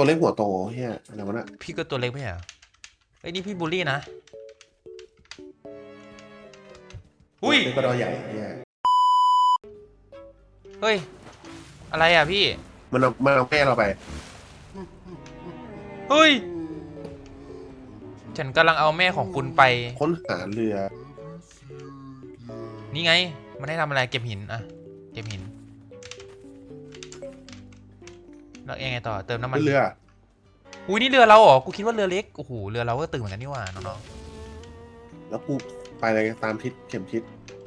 ตัวเล็กหัวโตเฮียอะไรวะน่ะพี่ก็ตัวเล็กไม่ใช่เหรอไอ้ยนี่พี่บูลลี่นะ อุ้ย เป็นกระดอใหญ่เฮียเฮ้ย อะไรอะพี่ มันเอามันเอาแม่เราไป เฮ้ย ฉันกำลังเอาแม่ของคุณไป ค้นหาเรือ นี่ไง มันให้ทำอะไรเก็บหินอะ แล้วยังไงต่อเติมน้ำมันเรืออุ้ยนี่เรือเราเหรอกูคิดว่าเรือเล็กโอ้โหเรือเราก็ตึงเหมือนกันนี่หว่าน้องแล้วกูไปอะไรตามทิศเข็มทิศ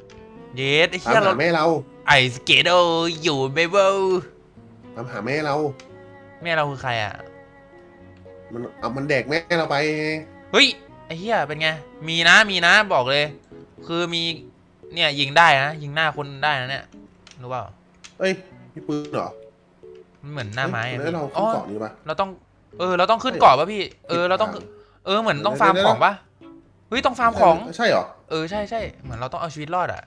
ๆเยสไอ้ตามเหี้ยเราหาแม่เราไอสเกตโออยู่เบเบิลตามหาแม่เรา แม่เราคือใครอะ มันเอามันแดกแม่เราไป เฮ้ยไอ้เหี้ยเป็นไง มีนะมีนะบอกเลย คือมีเนี่ยยิงได้นะยิงหน้าคนได้นะเนี่ยรู้เปล่าเอ้ยมีปืนเหรอ มันเหมือนหน้าไม้อะแล้วพี่เราอ๋ขึ้อนเกาะนี้ปะ เราต้อง เออ เราต้องขึ้นเกาะป่ะพี่ เออ เราต้อง เออ เหมือนต้องฟาร์มของป่ะ เฮ้ย ต้องฟาร์มของ ใช่เหรอ เออ ใช่ใช่ เหมือนเราต้องเอาชีวิตรอดอะ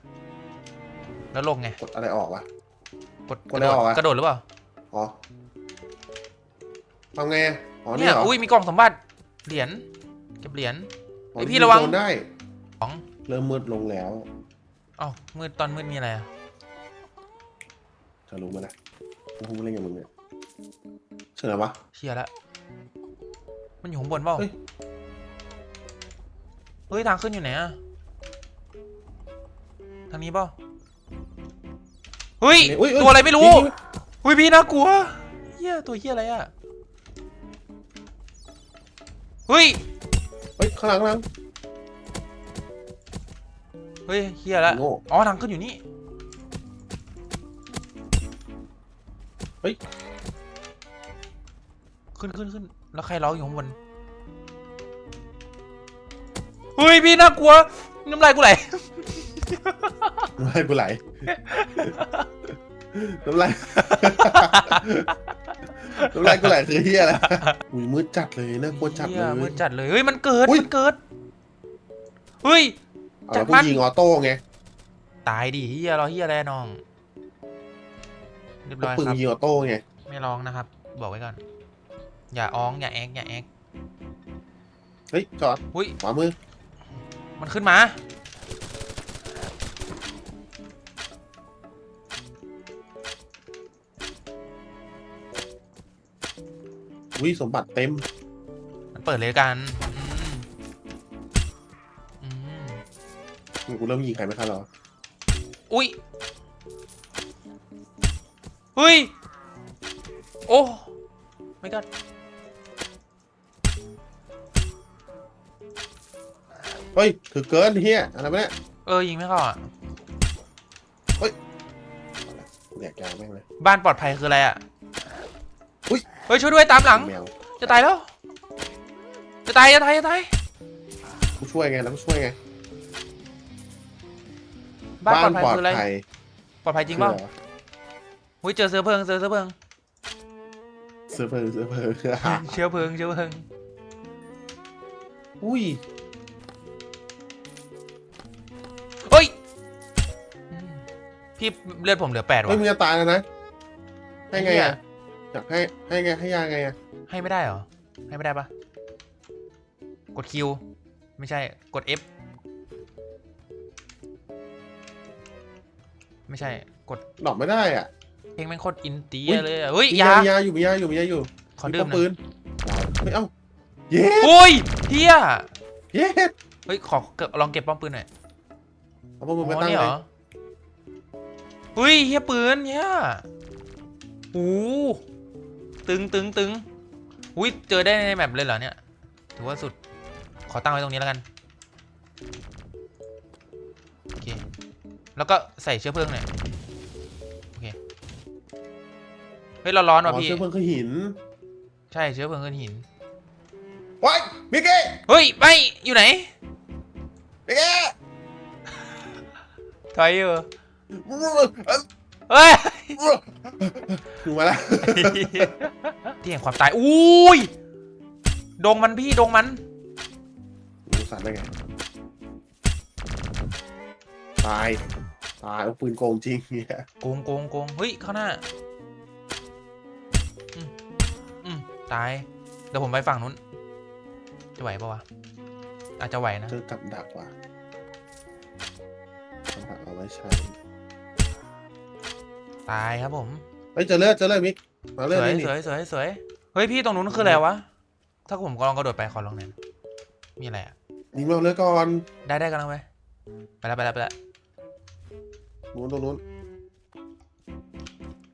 แล้วลงไง กดอะไรออกวะ กดกดอะไรออกอะ กระโดดหรือเปล่า อ๋อทำไงอะอ๋อเนี่เนี่ย ยเหรออุ้ย มีกล่องสมบัติ เหรียญ เก็บเหรียญอ๋อเฮ้ยพี่ระวัง โดนได้ของ เริ่มมืดลงแล้วเอ้ามืดตอนมืดมีอะไรอะจะรู้ไหมนะ กูเพิ่งเล่นกับมึงเนี่ยเชื่อไหมวะ เชียร์ละมันอยู่ข้างบนเปล่าเฮ้ย เฮ้ยทางขึ้นอยู่ไหนอะทางนี้เปล่าเฮ้ยอุ๊ยอุ๊ยตัวอะไรไม่รู้นี่นี่เฮ้ยพี่น่ากลัวเฮียตัวเฮียอะไรอะเฮ้ยเฮ้ยข้างหลังข้างหลังเฮ้ยเฮียละโง่อ๋อทางขึ้นอยู่นี่ ฮ้ย ขึ้นขึ้นขึ้นแล้วใครร้องอยู่ข้างบนเฮ้ยพี่น่ากลัว น้ำลายกูไหล น้ำลายกูไหลน้ำลายน้ำลายกูไหลคือเฮียอะไรอุ้ยมืดจัดเลยน่ากลัวจัดเฮีเลยย มืดจัดเลยเฮ้ยมันเกิดอุ๊ย มันเกิดเฮ้ย เอาจัแล้ดวมักูนยิงออโต้ไงตายดิเฮียเราเฮียอะไรน้อง เรียบร้อยปืนครับ ยิงออโต้ไงไม่ร้องนะครับ บอกไว้ก่อน อย่าอ้อง อย่าแอกอย่าแอกเฮ้ยจอดอุ้ย ขวามือมันขึ้นมา อุ้ยสมบัติเต็มมันเปิดเลยกันอืมอืมกูเริ่มยิงใครไม่ทันแล้วอุ้ย เฮ้ย โอ้ไม่ก็เฮ้ยถือเกินเฮียอะไรวะเนี่ยเออยิงไม่เข้าอะ แดกยาแม่งเลย บ้านปลอดภัยคืออะไรอะอุ๊ย เฮ้ยช่วยด้วยตามหลัง แมวจะตายแล้ว จะตายจะตายจะตายกูช่วยไงแล้วกูช่วยไงบ้านปลอดภัยคืออะไรภัยปลอดภัยจริงเปล่าคืออะไวะ อุ้ยเจอเสือเพลิงเจอเสือเพลิงเสื้อเพลิงเสื้อเพลิงเชื้อเพลิงเชื้อเพลิงอุ้ยเฮ้ยอืมพี่เลือดผมเหลือแปดเฮ้ยว่ะมึงจะตายแล้วนะให้ไงเหี้ยอะอยากให้ให้ไงให้ยาไงอะให้ไม่ได้เหรอให้ไม่ได้ปะกดคิวไม่ใช่กด F ไม่ใช่กดหลอกไม่ได้อะ เพลงแม่งโคตรอินเตีอุ๊ยยเลยอะเฮ้ยมียา มียาอยู่มียาอยู่มียาอยู่ขอดื่มป้หปืน่อยนเฮ้ยเอ้าเย้โอ้ยเฮียเย้เฮ้ยขอเก็บลองเก็บป้อมปืนหน่อยเอาป้อมปืนไปอ๋อตั้งนี่เลเหรยอเฮ้ยเฮียปืนเฮียโอ้โหตึงตึงตึงอุ้ยเจอได้ในแมปเลยเหรอเนี่ยถือว่าสุดขอตั้งไว้ตรงนี้แล้วกันโอเคแล้วก็ใส่เชื้อเพลิงหน่อย ฮ้ยเราร้อนอ๋ว่ะอพี่เสื้อเพลิงคือหินใช่เชื้อเพลิงคือหิน ว้ายมิกเก้เฮ้ยไปอยู่ไหนมิกเก้ถอยอยู่เฮ้ยถึงมาแล้วที่แห่งความตายอุ้ยดงมันพี่ดงมันรู้สัตว์ได้ไงตายตายเอาปืนโกงจริงเนี่ยโกงโกงโกงเฮ้ยเข้าหน้า ตายเดี๋ยวผมไปฝั่งนู้น จะไหวปะวะ อาจจะไหวนะ เจอกับดักว่ะกับดักเอาไว้ใช้ตายครับผม เฮ้ยเจอเลือดเจอเลือดมิกมาสเลือดวยนี่นี่สวยสวยสวยเฮ้ยพี่ตรงนู้นคืออะไรวะ ถ้าผมก็ลองกระโดดไปขอลองหน่อยนะมีอะไรอะยิงมาเอาเลือดก่อนได้ได้กันแล้วไหมไปแล้วไปแล้วไปแล้วนู้นตรงนู้น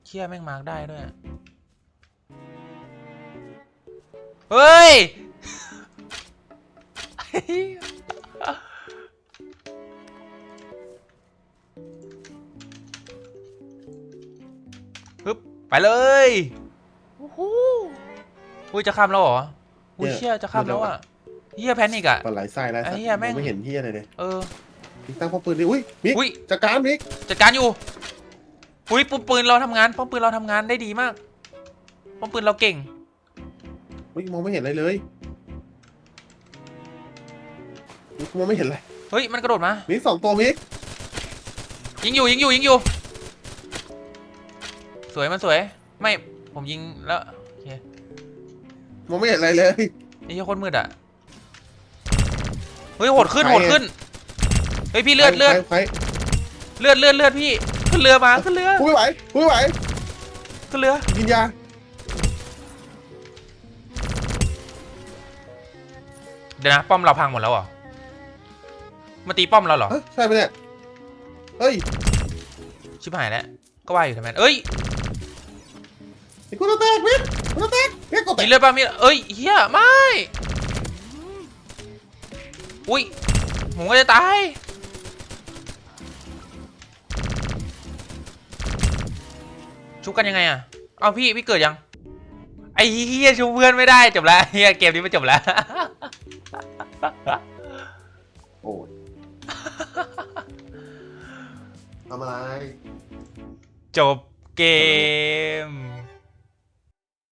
เชี่ยแม่งมาร์กได้ด้วยอะ เฮ้ยปึ๊บไปเลยโอ้โหอุ้ยจะข้ามแล้วเหรออุ้ยเชี่ยจะข้ามแล้วอะเฮียแพนิกอะ ปลาไหลไส้แล้วไอ้เหี้ยแม่ง ไม่เห็นเฮียอะไรเลยเออ มิกตั้งป้อมปืนดิอุ้ยมิกอุ้ย จัดการมิกจัดการอยู่ อุ้ยป้อมปืนเราทำงานป้อมปืนเราทำงานได้ดีมากป้อมปืนเราเก่ง มิกมองไม่เห็นอะไรเลยมิกมองไม่เห็นอะไรเฮ้ย มันกระโดดมามิกสองตัวมิกยิงอยู่ยิงอยู่ยิงอยู่ สวยมันสวย ไม่ผมยิงแล้วโอเคมองไม่เห็นอะไรเลย ไอ้เหี้ยโคตรมืดอะ เฮ้ยโหดขึ้นโหดขึ้น เฮ้ยพี่เลือดเลือดใครใครเลือดเลือดเลือดพี่ ขึ้นเรือมาขึ้นเรือกูไม่ไหวกูไม่ไหวขึ้นเรือ กินยา เดี๋ยวนะป้อมเราพังหมดแล้วเหรอมาตีป้อมเราเหรอเฮ้ยใช่ไหมเนี่ย เฮ้ยชิบหายแล้ว ก็ว่าอยู่ทำไมเอ้ยไอ้กูตัวแตกมิกกูตัวแตกมิกกูแตมีกเลือดป่ะมี เอ้ยเฮียไม่ อุ้ย ผมก็จะตาย ชุบกันยังไงอะเอาพี่ พี่เกิดยัง ไอ้เฮียชุบเพื่อนไม่ได้จบแล้วเฮียเกมนี้มันจบแล้ว โอ้ยทำอะไร จบเกม